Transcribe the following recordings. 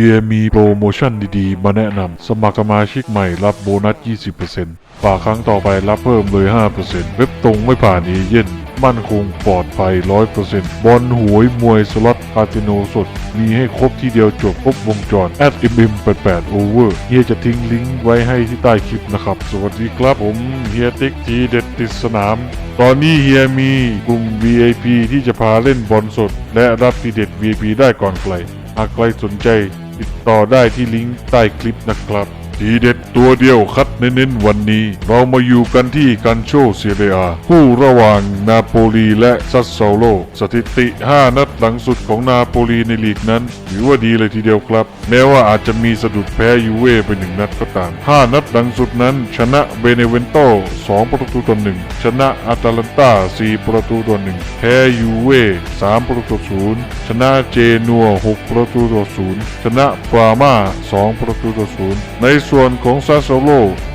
เฮียมีโปรโมชั่นดีๆ มาแนะนำ สมัครสมาชิกใหม่รับโบนัส 20%ฝากครั้งต่อไปรับเพิ่มเลย 5%เว็บตรงไม่ผ่านเอเย่นมั่นคงปลอดภัย 100%บอลหวยมวยสล็อตคาสิโนสด มีให้ครบที่เดียวจบครบวงจร at mm 8 8 over เฮียจะทิ้งลิงก์ไว้ให้ที่ใต้คลิปนะครับ สวัสดีครับผมเฮียติ๊กทีเด็ดติดสนาม ตอนนี้เฮียมีกลุ่ม VIP ที่จะพาเล่นบอลสด และรับทีเด็ด VIP ได้ก่อนใครหากใครสนใจ ติดต่อได้ที่ลิงก์ใต้คลิปนะครับ ทีเด็ดตัวเดียวคัดเน้นๆวันนี้ เรามาอยู่กันที่กันโชเซีเรียคู่ระหว่างนาโปลีและซัสโซโล สถิติ 5 นัดหลังสุดของนาโปลีในลีกนั้น ถือว่าดีเลยทีเดียวครับ แม้ว่าอาจจะมีสะดุดแพ้ยูเว่ไปหนึ่งนัดก็ตาม 5 นัดหลังสุดนั้น ชนะเบเนเวนโต 2 ประตูต่อ1ชนะอาตาลันตา4 ประตูต่อ1แพ้ยูเว่3 ประตูต่อ0ชนะเจนัว 6 ประตูต่อ0ชนะปรามา 2 ประตูต่อ0ในส่วนของซาโซโล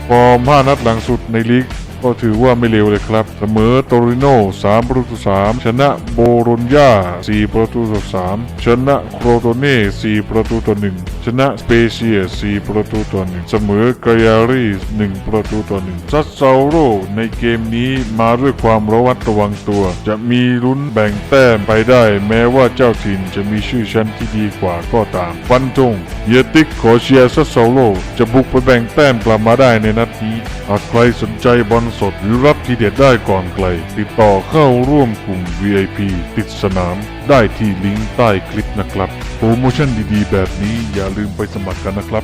ฟอร์ม 5 นัดหลังสุดในลีก ก็ถือว่าไม่เลวเลยครับ เสมอโตริโน่3ประตูต่อ3ชนะโบโรญญา4ประตูต่อ3ชนะโครโตเน่4ประตูต่อ1 ชนะสเปเชีย4ประตูต่อ1เสมอกายารี1ประตูต่อ1ซัสซาโรในเกมนี้มาด้วยความระวัดระวังตัว จะมีลุ้นแบ่งแต้มไปได้ แม้ว่าเจ้าถิ่นจะมีชื่อชั้นที่ดีกว่าก็ตาม ฟันธงเยติกขอเชียร์ซัสซาโรจะบุกไปแบ่งแต้มกลับมาได้ในนัดนี้หากใครสนใจบอลสดหรือรับทีเด็ดได้ก่อนไกลติดต่อเข้าร่วมกลุ่ม VIP ติดสนามได้ที่ลิงก์ใต้คลิปนะครับ โปรโมชั่นดีๆ แบบนี้อย่าลืมไปสมัครกันนะครับ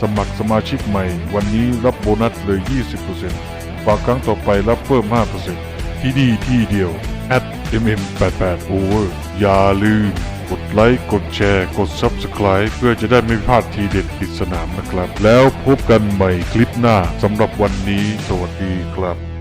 สมัครสมาชิกใหม่ วันนี้รับโบนัสเลย 20%ฝากครั้งต่อไปรับเพิ่ม 5%ที่นี่ที่เดียว at mm88 over อย่าลืมกดไลค์ กดแชร์ กด Subscribe เพื่อจะได้ไม่พลาดทีเด็ดติดสนามนะครับ แล้วพบกันใหม่คลิปหน้าสำหรับวันนี้ สวัสดีครับ